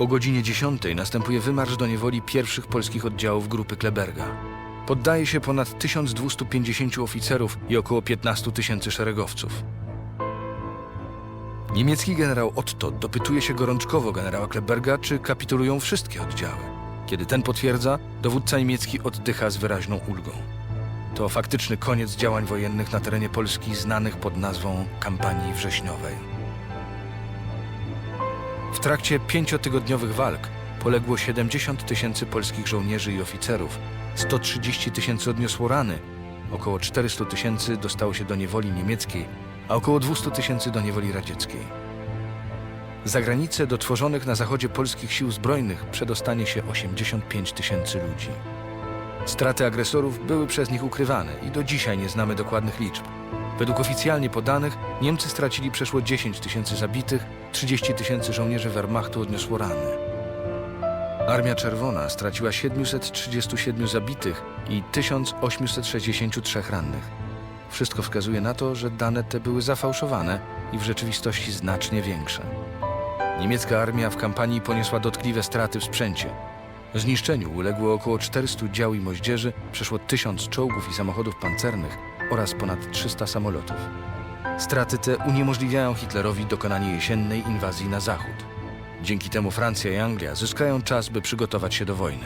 O godzinie 10 następuje wymarsz do niewoli pierwszych polskich oddziałów grupy Kleberga. Poddaje się ponad 1250 oficerów i około 15 tysięcy szeregowców. Niemiecki generał Otto dopytuje się gorączkowo generała Kleberga, czy kapitulują wszystkie oddziały. Kiedy ten potwierdza, dowódca niemiecki oddycha z wyraźną ulgą. To faktyczny koniec działań wojennych na terenie Polski znanych pod nazwą kampanii wrześniowej. W trakcie pięciotygodniowych walk poległo 70 tysięcy polskich żołnierzy i oficerów, 130 tysięcy odniosło rany, około 400 tysięcy dostało się do niewoli niemieckiej, a około 200 tysięcy do niewoli radzieckiej. Za granicę do tworzonych na zachodzie polskich sił zbrojnych przedostanie się 85 tysięcy ludzi. Straty agresorów były przez nich ukrywane i do dzisiaj nie znamy dokładnych liczb. Według oficjalnie podanych Niemcy stracili przeszło 10 tysięcy zabitych, 30 tysięcy żołnierzy Wehrmachtu odniosło rany. Armia Czerwona straciła 737 zabitych i 1863 rannych. Wszystko wskazuje na to, że dane te były zafałszowane i w rzeczywistości znacznie większe. Niemiecka armia w kampanii poniosła dotkliwe straty w sprzęcie. Zniszczeniu uległo około 400 dział i moździerzy, przeszło 1000 czołgów i samochodów pancernych oraz ponad 300 samolotów. Straty te uniemożliwiają Hitlerowi dokonanie jesiennej inwazji na zachód. Dzięki temu Francja i Anglia zyskają czas, by przygotować się do wojny.